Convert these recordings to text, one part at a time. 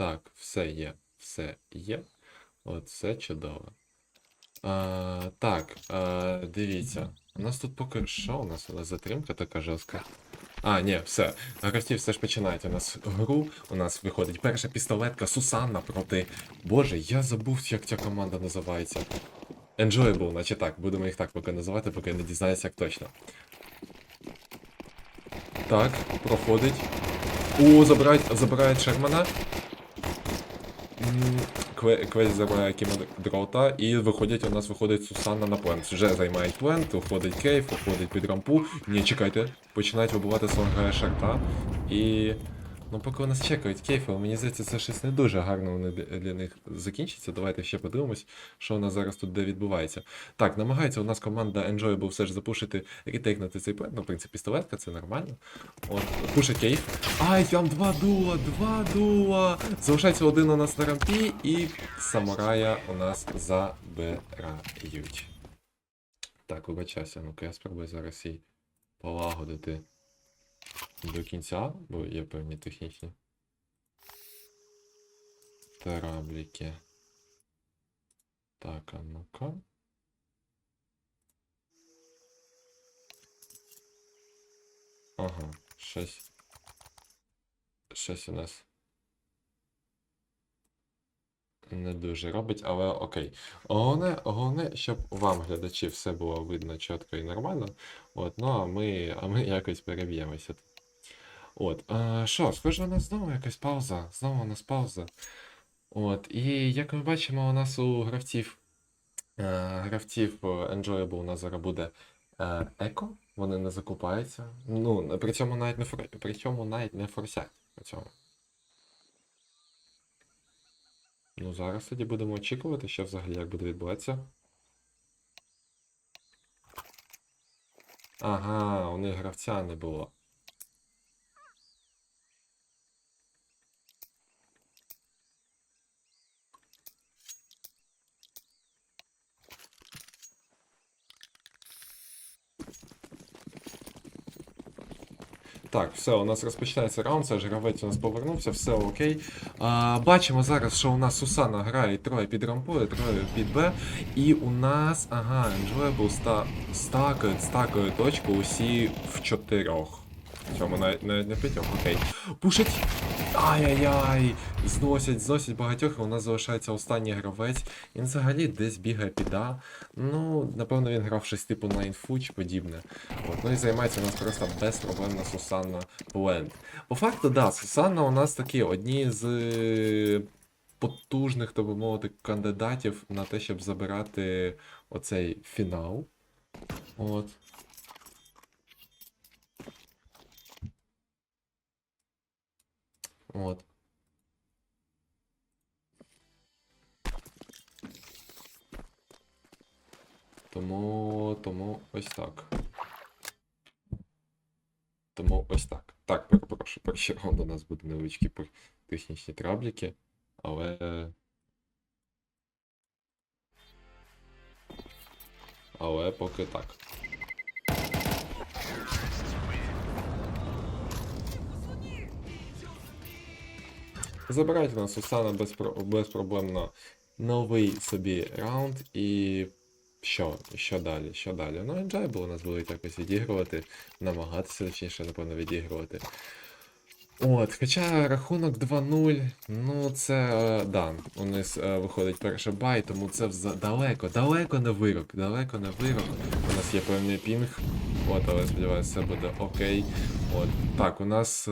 Так, все є. Все є. Все чудово. А, так, а, дивіться. У нас тут поки що, у нас затримка така жорстка. А, ні, все. Гравці все ж починають у нас гру. У нас виходить перша пістолетка Сусанна проти. Боже, я забув, як ця команда називається. Enjoyable, наче так. Будемо їх так поки називати, поки не дізнаюся, як точно. Так, проходить. О, забирають, забирають Шермана. Квест забирає дрота, і виходять, у нас виходить Сусанна на плент. Вже займають плент, виходить кейф, виходить під рампу. Ні, чекайте, починають вибивати свого шарта. І. Ну, поки нас чекають кейфи, мені здається, це щось не дуже гарно вони для них закінчиться. Давайте ще подивимось, що у нас зараз тут де відбувається. Так, намагається у нас команда Enjoyable все ж запушити, ретейкнути цей плент. Ну, в принципі, пістолетка, це нормально. От, пушить кейф. Ай, там два дуа, два дуа. Залишається один у нас на рампі, і самурая у нас забирають. Так, вибачайся, ну-ка я спробую зараз її полагодити до кінця, бо є певні технічні. Терабліки. Так, а ну-ка. Ага, щось. Щось у нас. Не дуже робить, але окей. Головне, головне, щоб вам, глядачі, все було видно чітко і нормально. От, ну а ми, а ми якось переб'ємося. От, а, що, схоже, у нас знову якась пауза. Знову у нас пауза. От, і як ми бачимо, у нас у гравців, е, гравців е, Enjoyable у нас зараз буде е, еко, вони не закупаються. Ну, при цьому навіть не фор... при цьому навіть не форсять. При цьому. Ну, зараз тоді будемо очікувати, що взагалі як буде відбуватися. Ага, у них гравця не було. Так, все, у нас розпочинається раунд, це ж гравець у нас повернувся, все окей. А, бачимо зараз, що у нас Сусана грає троє під рампою, троє під Б. І у нас, ага, Enjoyable ста, стакають, стакають точку усі в чотирьох. Цьому навіть, навіть не п'ятьох, окей. Пушить. Ай-яй-яй! Зносять, зносять багатьох, і у нас залишається останній гравець. Він взагалі десь бігає піда. Ну, напевно, він грав щось типу на інфу чи подібне. От, ну і займається у нас просто безпроблемна Сусанна Бленд. По факту, да, Сусанна у нас такі одні з е, потужних, так би мовити, кандидатів на те, щоб забирати оцей фінал. От. От. Тому, тому ось так. Тому ось так. Так, перепрошую, перший раунд у нас буде невеличкі технічні трабліки, але. Але поки так. Забирають у нас Сусана безпро- безпроблемно новий собі раунд і. Що? Що далі? Що далі? Ну, Enjoyable у нас будуть якось відігрувати, намагатися, точніше, напевно, відігрувати. От, хоча рахунок 2-0, ну це е, да, у нас е, виходить перший бай, тому це далеко, далеко не вирок, далеко не вирок. У нас є певний пінг. От, але сподіваюся, все буде окей. От, так, у нас.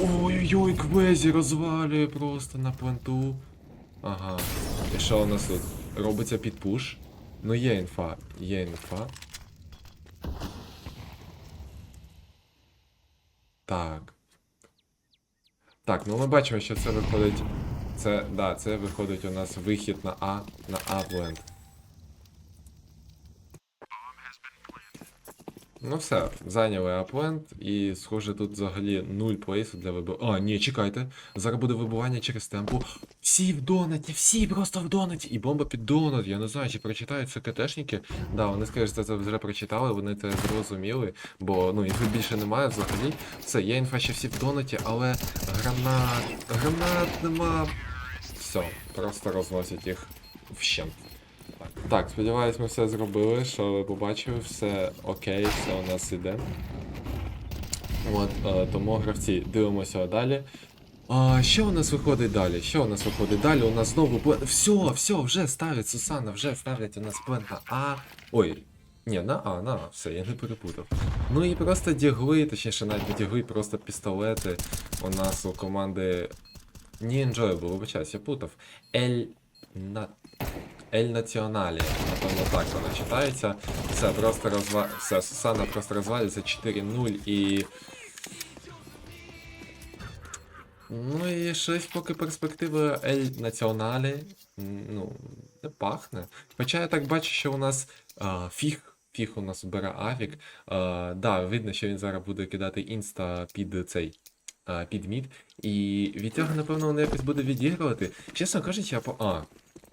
Ой-ой-ой, Квезі розвалює просто на пленту. Ага. І що у нас тут? Робиться підпуш. Ну є інфа, є інфа. Так. Так, ну ми бачимо, що це виходить. Це, да, це виходить у нас вихід на А, на А бленд. Ну все, зайняли аплент, і схоже, тут взагалі нуль плейсу для вибивання. А, ні, чекайте. Зараз буде вибивання через темпу. Всі в донаті, всі просто в донаті. І бомба під донат. Я не знаю, чи прочитають це КТшники. Да, вони скажуть, що це вже прочитали, вони це зрозуміли, бо ну інфи більше немає взагалі. Все, є інфа, що всі в донаті, але гранат. Гранат нема. Все, просто розносять їх вщент. Так, сподіваюсь, ми все зробили, що ви побачили, все окей, все у нас іде. От, е, тому гравці, дивимося далі. А, що у нас виходить далі? Що у нас виходить далі? У нас знову плен. Все, все, вже ставить Сусана, вже ставлять у нас плен на А. Ой. Ні, на А, на А, все, я не перепутав. Ну і просто дігли, точніше навіть не дігли, просто пістолети у нас у команди. Не Enjoyable, вибачаюсь, я путав. Ель... На... Ель Націоналі, напевно так вона читається. Все, просто розва... Все, Сусана просто розвалюється 4-0 і. Ну і щось поки перспективи Ель Націоналі. Ну, не пахне. Хоча я так бачу, що у нас а, фіг. Фіг у нас бере Авік. А, да, видно, що він зараз буде кидати інста під цей. а, Під мід. І від цього, напевно, воно якось буде відігрувати. Чесно кажучи, я по. А,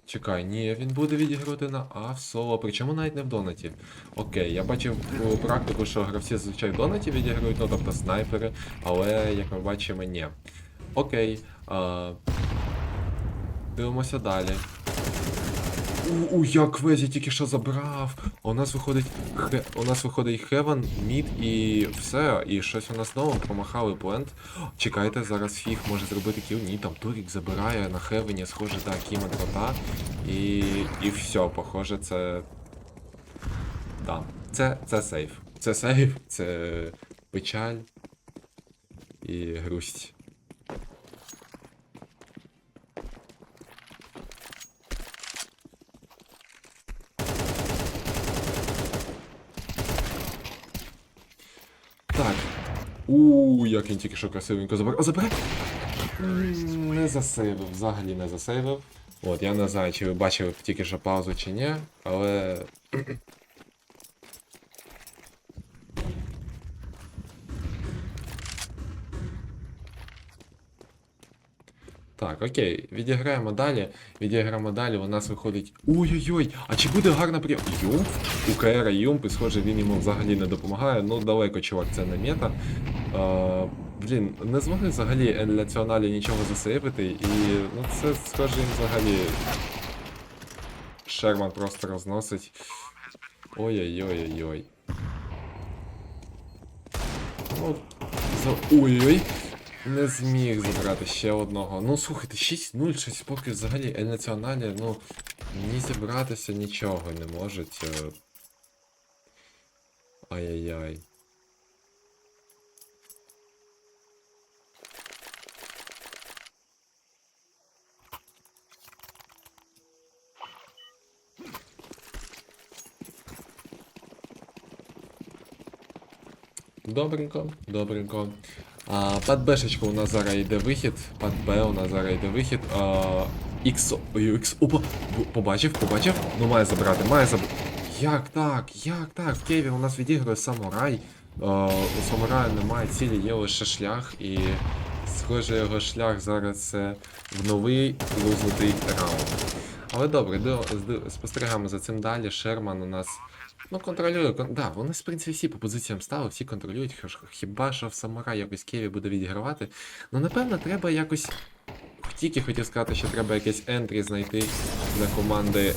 Чекай, ні, він буде відігрувати на А в соло, причому навіть не в донаті. Окей, я бачив практику, що гравці зазвичай в донаті відіграють, ну тобто снайпери, але як ми бачимо, ні. Окей. А... Дивимося далі. У, у як Везі тільки що забрав. У нас виходить хе... у нас виходить Хевен, Мід і все. І щось у нас знову промахали плент. Чекайте, зараз фіг може зробити кіл. Ні, там Турік забирає на Хевені, схоже, так, Кіма дрота. І. І все, похоже, це. Да. Це, це сейф. Це сейф, це печаль і грусть. Так. У, як він тільки що красивенько забрав. О, забирай! Не засейвив, взагалі не засейвив. От, я не знаю, чи ви бачили тільки що паузу чи ні, але. Так, окей, відіграємо далі. Відіграємо далі, у нас виходить. Ой-ой-ой! А чи буде гарна прийом? Юмп? У КР Юмп, і схоже, він йому взагалі не допомагає. Ну, далеко, чувак, це не мета. А, блін, не змогли взагалі Націоналі нічого засейвити, і ну це схоже їм взагалі. Шерман просто розносить. Ой-ой-ой-ой-ой. Ну, за... Ой-ой. Не зміг забрати ще одного. Ну слухайте, 6-0, щось поки взагалі Ель Націоналі, ну, ні зібратися нічого не можуть. е. Ай-яй-яй. Добренько, добренько. А, під Бешечку у нас зараз йде вихід. Під Б у нас зараз йде вихід. А, Ікс. Ікс. Опа! Побачив, побачив? Ну має забрати, має забрати. Як так? Як так? Києві у нас відігрує самурай. А, у самурая немає цілі, є лише шлях, і схоже його шлях зараз це в новий лузнутий раунд. Але добре, спостерігаємо за цим далі. Шерман у нас Ну, контролює. Кон... Да, вони, в принципі, всі по позиціям стали, всі контролюють. Хіба що в самурай якось Києві буде відігравати. Ну, напевно, треба якось. Тільки хотів сказати, що треба якесь ентрі знайти для команди.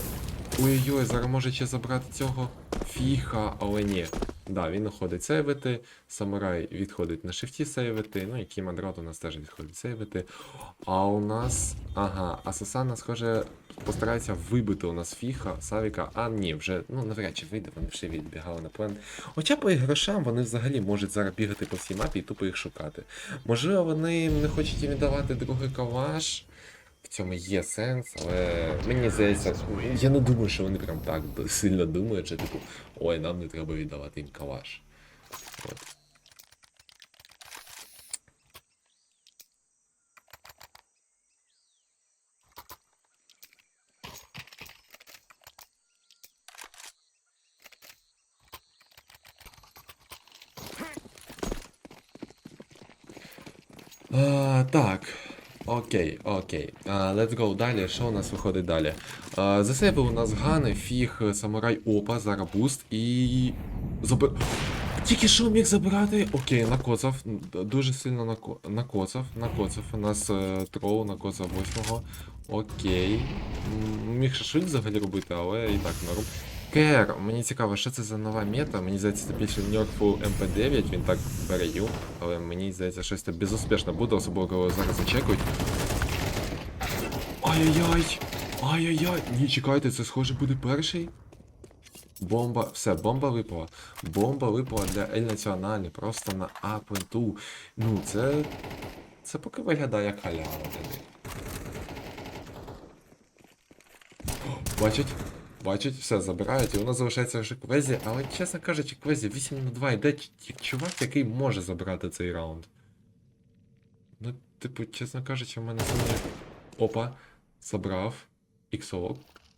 Ой-ой, зараз може ще забрати цього фіха, але ні. Да, він уходить сейвити, самурай відходить на шифті сейвити, ну і Кімадрот у нас теж відходить сейвити. А у нас. Ага, а Сасана, схоже, постарається вибити у нас фіха, Савіка, а ні, вже, ну навряд чи вийде, вони вже відбігали на план. Хоча по їх грошам вони взагалі можуть зараз бігати по всій мапі і тупо їх шукати. Можливо, вони не хочуть їм віддавати другий калаш. Цьому є сенс, але мені здається, я не думаю, що вони прям так сильно думають, що типу, ой, нам не треба віддавати їм калаш. От. А, так. Окей, окей. Let's go далі. Що у нас виходить далі? А, за себе у нас Гани, Фіг, Самурай Опа, зараз буст і. Заб... Тільки що міг забрати. Окей, накоцав. Дуже сильно нако... накоцав. Накоцав. У нас е, троу накоцав восьмого. Окей. Міг шашлик взагалі робити, але і так норм. Кер, мені цікаво, що це за нова мета. Мені здається, це більше нерфу МП9, він так перею, але мені здається, щось це безуспішно буде, особливо коли зараз зачекають. Ай-яй-яй! Ай-яй-яй! Ні, чекайте, це схоже буде перший. Бомба, все, бомба випала. Бомба випала для Ель Націоналі, просто на А-пункту. Ну, це. Це поки виглядає як халява для них. Бачить? Бачить, все, забирають, і у нас залишається вже Квезі, але, чесно кажучи, Квезі 8 на 2 йде чувак, який може забрати цей раунд. Ну, типу, чесно кажучи, в мене сумнів. Опа, забрав. Іксо.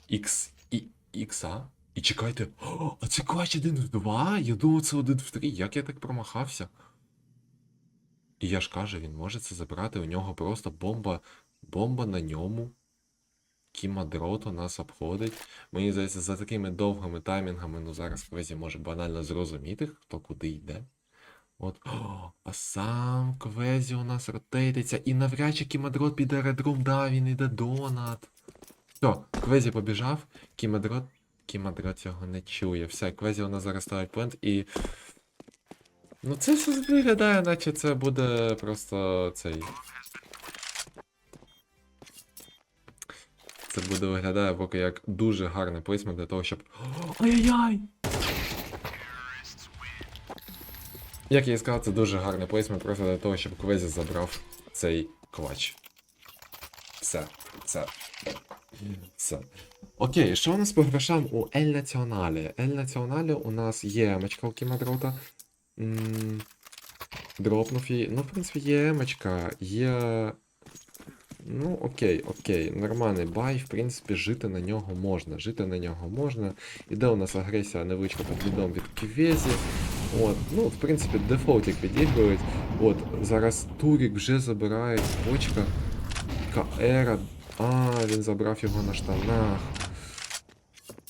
Ікс. І. Ікса. І чекайте. О, а це клач 1 в 2? Я думав, це 1 в 3. Як я так промахався? І я ж кажу, він може це забрати, у нього просто бомба. Бомба на ньому. Кіма Дрото нас обходить. Мені здається, за такими довгими таймінгами, ну зараз Квезі може банально зрозуміти, хто куди йде. От. О, а сам Квезі у нас ротейтиться. І навряд чи Кімадрот піде редрум, да, він іде донат. Все, Квезі побіжав, Кімадрот. Кімадрот цього не чує. Все, Квезі у нас зараз ставить плент і. Ну це все виглядає, наче це буде просто цей. Це буде виглядає поки як дуже гарний плейсмент для того, щоб. Ай-яй-яй! Як я і сказав, це дуже гарний плейсмент просто для того, щоб Квезі забрав цей клач. Все, все. Все. Окей, що у нас по грошам у Ель Націоналі? Ель Націоналі у нас є емочка у Кімадрота. Дропнув її. Ну, в принципі, є емочка, є. Ну, окей, окей, нормальний бай, в принципі, жити на нього можна. Жити на нього можна. Іде у нас агресія невеличка під відом від Квезі. От, ну, в принципі, дефолтик підігрують. От, зараз Турік вже забирає очка. Каера. А, він забрав його на штанах.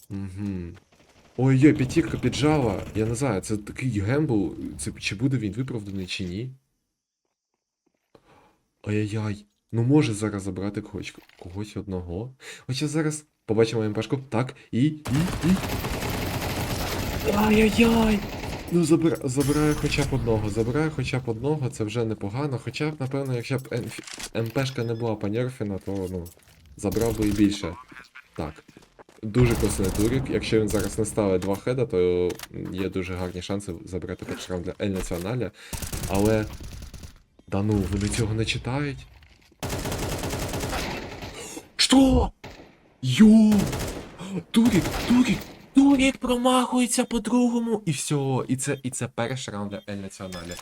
Угу. Ой-ой, п'ятірка піджала. Я не знаю, це такий гембл. Це чи буде він виправданий чи ні? Ай-яй-яй. Ну може зараз забрати когось, когось одного. Хоча зараз побачимо МПшку. Так, і, і, і. Ай-яй-яй! Ну забира... забираю хоча б одного, забираю хоча б одного, це вже непогано. Хоча б, напевно, якщо б МПшка не була понерфена, то ну, забрав би і більше. Так. Дуже класний турік. Якщо він зараз не ставить два хеда, то є дуже гарні шанси забрати перший для Ель Націоналя. Але. Да ну, вони цього не читають. Що? Йо! Турік, Турік, Турік промахується по-другому. І все. І це, і це перший раунд для Ель Націоналя.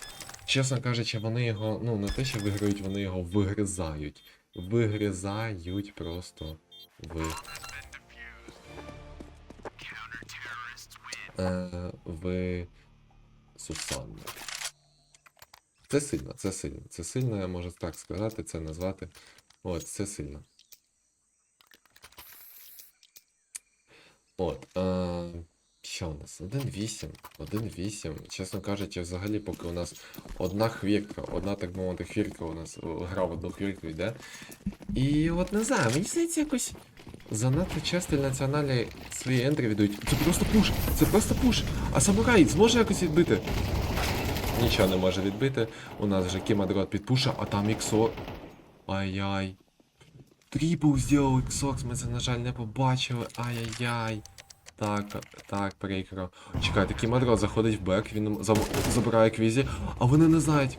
Чесно кажучи, вони його, ну, не те, що виграють, вони його вигризають. Вигризають просто в. Е, в Сусанну. Це сильно, це сильно. Це сильно, я можу так сказати, це назвати. От, це сильно. От. Е, що у нас? 1.8. 1.8. Чесно кажучи, взагалі, поки у нас одна хвірка, одна, так би мовити, хвірка у нас гра в одну хвірку йде. І от не знаю, мені здається якось. Занадто часто націоналі свої ентри віддають. Це просто пуш! Це просто пуш! А самурай зможе якось відбити? Нічого не може відбити. У нас вже Кімадрот підпуша, а там Іксо. Ай-яй. Тріпл зробив Іксокс, ми це, на жаль, не побачили. Ай-яй-яй. Так, так, прикро. Чекайте, Кімадрот заходить в бек, він заб- забирає квізі, а вони не знають.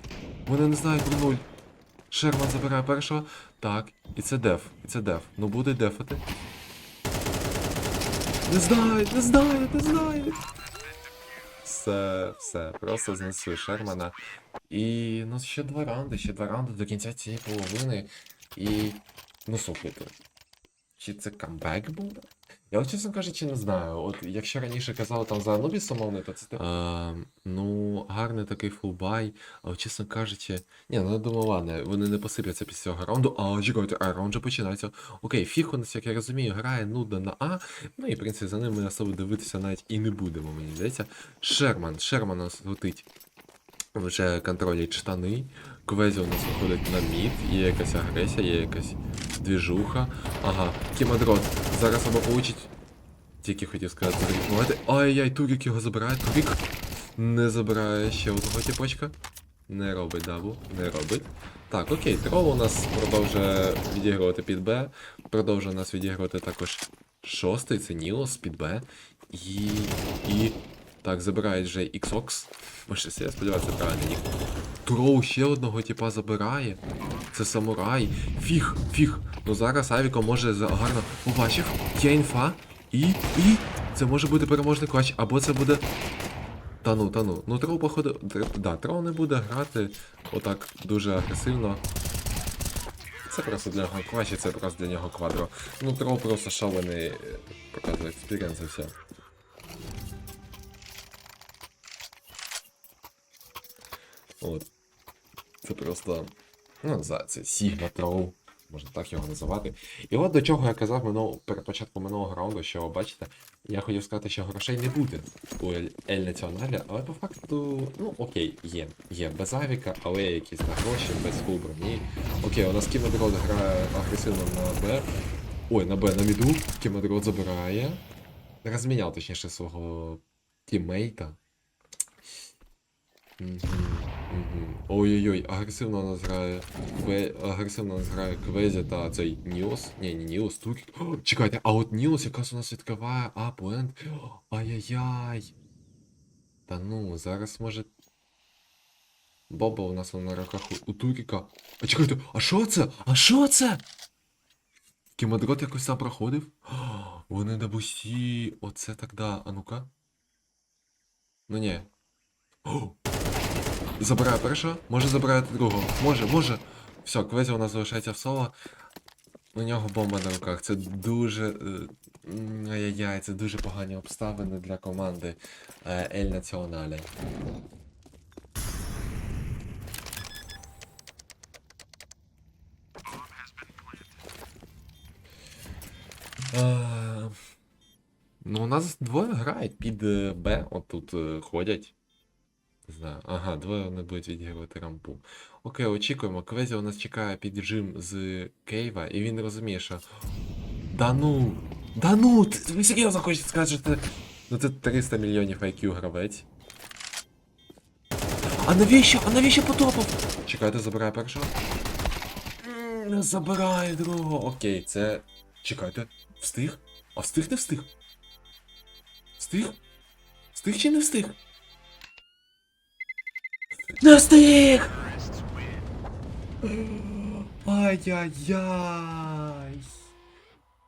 Вони не знають про нуль. Шерман забирає першого. Так, і це деф, і це деф. Ну буде дефати. Не знають, не знають, не знають. Все, все, просто знесли Шермана. І ну ще два раунди, ще два раунди до кінця цієї половини. І. Ну слухайте. Чи це камбек буде? Я, от, чесно кажучи, не знаю. От якщо раніше казали там за Анубіс умовний, то це те- ну, гарний такий фулбай, але чесно кажучи, ні, ну я думаю, ладно, вони не посипляться після цього раунду, а чекайте, а раунд же починається. Окей, фіг у нас, як я розумію, грає нудно на А, ну і в принципі за ним ми особо дивитися навіть і не будемо, мені здається. Шерман, Шерман нас летить вже контролять штани. Квезі у нас виходить на мід, є якась агресія, є якась двіжуха. Ага, Кімадрот зараз або получить. Тільки хотів сказати, зарифмувати. Ай-яй, Турік його забирає. Турік не забирає ще одного тіпочка. Не робить дабу, не робить. Так, окей, трол у нас продовжує відігрувати під Б. Продовжує нас відігрувати також шостий, це Нілос під Б. І. І. Так, забирає вже Xbox. Може, я сподіваюся, це правильно ні. Трол ще одного типа забирає. Це самурай. Фіг, фіг. Ну зараз Авіко може гарно побачив. Є інфа. І. І. Це може бути переможний клач, або це буде. Та ну, та ну. Ну трол, походу. Да, трол не буде грати отак дуже агресивно. Це просто для нього клач, і це просто для нього квадро. Ну трол просто шалений показує експіріенс і все. От. Це просто. Ну, за це Сігма Троу, можна так його називати. І от до чого я казав минул, перед початком минулого раунду, що бачите, я хотів сказати, що грошей не буде у Ель Націоналі, але по факту, ну окей, є. Є без авіка, але якісь на гроші, без фул броні. Окей, у нас Кімедрод грає агресивно на Б. Ой, на Б на міду. Кімедрод забирає. Розміняв, точніше, свого тіммейта. Мгм. Ой-ой-ой, агресивно нас грає Кве... агресивно нас грає Квезі та цей Ніос. Ні, не Ніос, Турік. Чекайте, а от Ніос якраз у нас відкриває апленд. Ай-яй-яй. Та ну, зараз може. Боба у нас на руках у, Туріка. А чекайте, а що це? А що це? Кімадрот якось там проходив? Вони на бусі. Оце тогда. А ну-ка. Ну ні. Забирає першого, може забирати другого. Може, може. Все, Квезі у нас залишається в соло. У нього бомба на руках. Це дуже. е, Ай-яй-яй, це дуже погані обставини для команди е, Ель Націонале. Е, Ну, у нас двоє грають під е, Б, отут ходять. Знаю. Ага, двоє вони будуть відігрувати рампу. Окей, очікуємо. Квезі у нас чекає піджим з Кейва, і він розуміє, що. Да ну! Да ну! Ти, серйозно хочете сказати, що ти. Ну це 300 мільйонів IQ гравець. А навіщо? А навіщо потопав? Чекайте, забирає першого. Не забирає другого. Окей, це. Чекайте. Встиг? А встиг не встиг? Встиг? Встиг чи не встиг? Не встиг! Ай-яй-яй!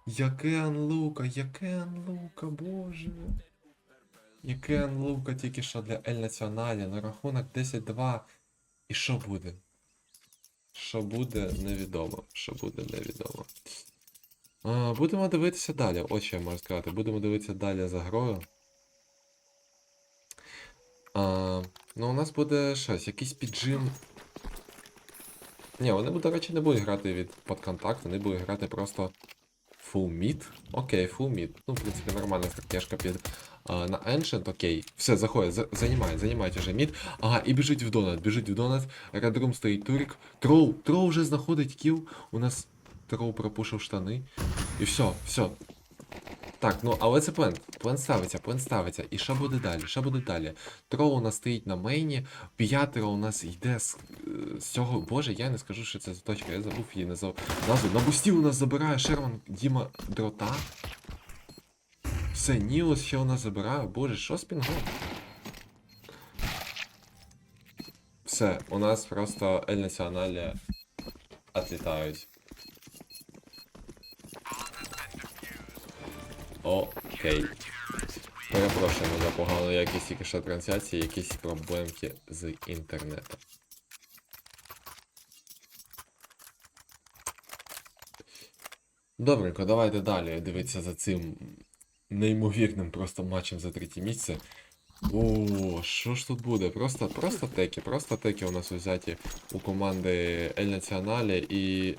Яке анлука, яке анлука, боже. Яке анлука тільки що для Ель Націоналі на рахунок 10-2. І що буде? Що буде, невідомо. Що буде, невідомо. А, будемо дивитися далі. Ось що я можу сказати. Будемо дивитися далі за грою. А, ну, у нас буде щось, якийсь піджим. Ні, вони, до речі, не будуть грати від подконтакт, вони будуть грати просто full mid. Окей, full mid. Ну, в принципі, нормальна стратежка під а, на Ancient, окей. Все, заходять, за, займають, займають уже мід. Ага, і біжить в донат, біжить в донат. Room стоїть турік. Трол, трол вже знаходить кіл. У нас трол пропушив штани. І все, все. Так, ну але це плен. Плен ставиться, плен ставиться. І що буде далі? Що буде далі? Трол у нас стоїть на мейні, п'ятеро у нас йде з, е, з цього. Боже, я не скажу, що це точка, я забув її назв... назву. На бусті у нас забирає Шерман Діма дрота. Все, Нілос ще у нас забирає. Боже, що з? Все, у нас просто Ель Націоналі отлітають. Окей. Перепрошуємо за погану якість тільки що трансляції, якісь проблемки з інтернетом. Добренько, давайте далі дивитися за цим неймовірним просто матчем за третє місце. О, що ж тут буде? Просто, просто теки, просто теки у нас взяті у команди Ель Націоналі і.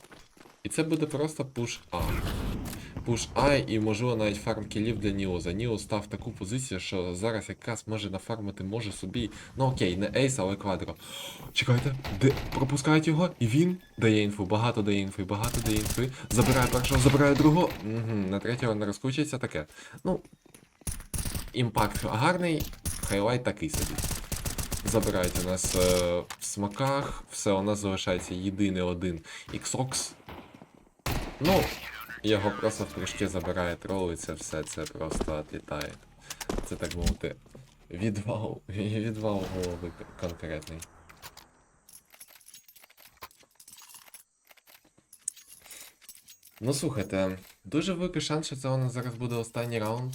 І це буде просто пуш А. Пуш А і можливо навіть фарм кілів для Ніоза. Ніоз став таку позицію, що зараз якраз може нафармити може собі. Ну окей, не Ейс, але квадро. Чекайте, де пропускають його, і він дає інфу, багато дає інфи, багато дає інфи. Забирає першого, забирає другого. Угу, на третього не розкручується таке. Ну. Імпакт гарний, хайлайт такий собі. Забирають у нас е, в смаках, все, у нас залишається єдиний один Xbox. Ну, його просто в прыжки забирає трол, і це все, це просто отлітає. Це так мовити. Відвал. Відвал голови конкретний. Ну слухайте, дуже великий шанс, що це у нас зараз буде останній раунд.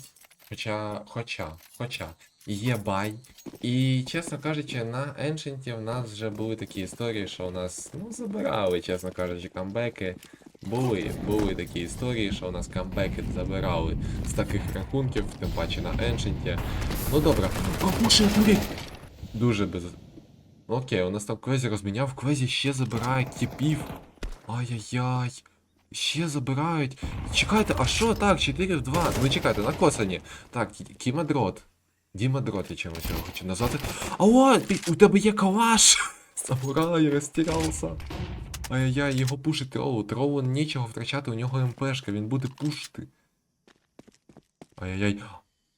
Хоча, хоча, хоча, є бай. І, чесно кажучи, на Ancient в нас вже були такі історії, що у нас, ну, забирали, чесно кажучи, камбеки. Були, були такі історії, що у нас камбеки забирали з таких рахунків, тим паче на Ancient. Ну добре. Боже, блін! Дуже без. Ну, Окей, у нас там Квезі розміняв, Квезі ще забирають тіпів. Ай-яй-яй. Ще забирають. Чекайте, а що так? 4 в 2. Ну чекайте, на косані. Так, Кі- Кімадрот. Дімадрот, я чимось його хочу назвати. А о, ти, у тебе є калаш! Самурай розтирався. Ай-яй-яй, його пушить тролу. Тролу нічого втрачати, у нього МПшка, він буде пушити. Ай-яй-яй.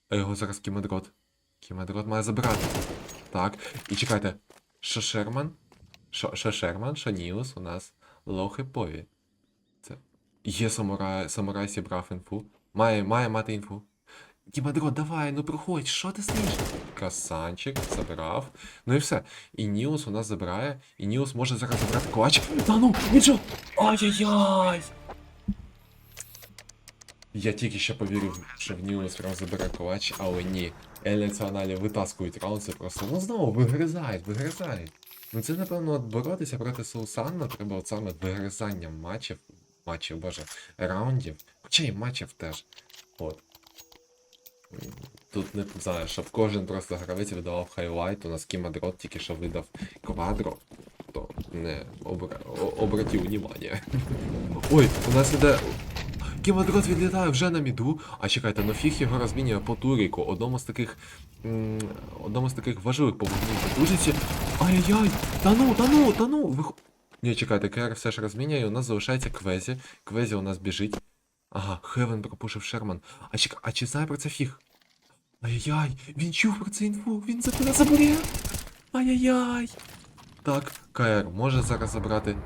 А його зараз Кімадрот. Кімадрот має забирати. Так, і чекайте. Що Шерман? Що, що Шерман, що Ніус у нас лохи пові. Це. Є самурай, самурай зібрав інфу. Має, має мати інфу. Кімадрот, давай, ну проходь, що ти стоїш? Красанчик, забрав. Ну і все. І Ніус у нас забирає, і Ніус може зараз забрати клач. Та ну, він що? Ай-яй-яй! Я тільки що повірив, що в Ніус прям забере клач, але ні. Ель Націоналі витаскують раунд, це просто. Ну знову вигризають, вигризають. Ну це, напевно, от боротися проти Соусанна треба от саме вигризанням матчів. Матчів, боже, раундів. Хоча і матчів теж. От. Тут не знаю, щоб кожен просто гравець видавав хайлайт, у нас Кімадрот тільки що видав квадро, то не обра... о- обратив внимание. Ой, у нас іде. Кімадрот відлітає вже на міду. А чекайте, ну фіг його розмінює по Туріку, одному з таких. м, одному з таких важливих повинів потужниці. Ай-яй-яй! Та ну, та ну, та ну! Вих... Ні, чекайте, КР все ж розміняє, у нас залишається Квезі. Квезі у нас біжить. Ага, Хевен пропушив Шерман. А, чек... а чи знає про це фіг? Ай-яй, він чув про це інфу, він забере забере. Ай-яй-яй. Так, КР може зараз забрати.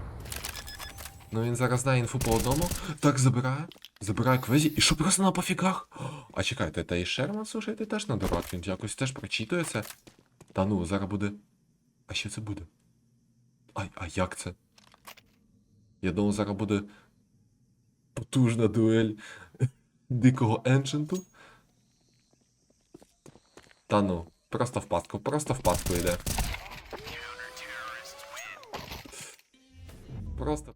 Ну він зараз знає інфу по одному. Так, забирає. Забирає Квезі. І що просто на пофігах? А чекайте, та і Шерман, слушайте, теж на дурак, він якось теж прочитується. Та ну, зараз буде. А що це буде? А, а як це? Я думав, зараз буде потужна дуель дикого енченту. Та ну, просто в пастку, просто в пастку йде. Просто.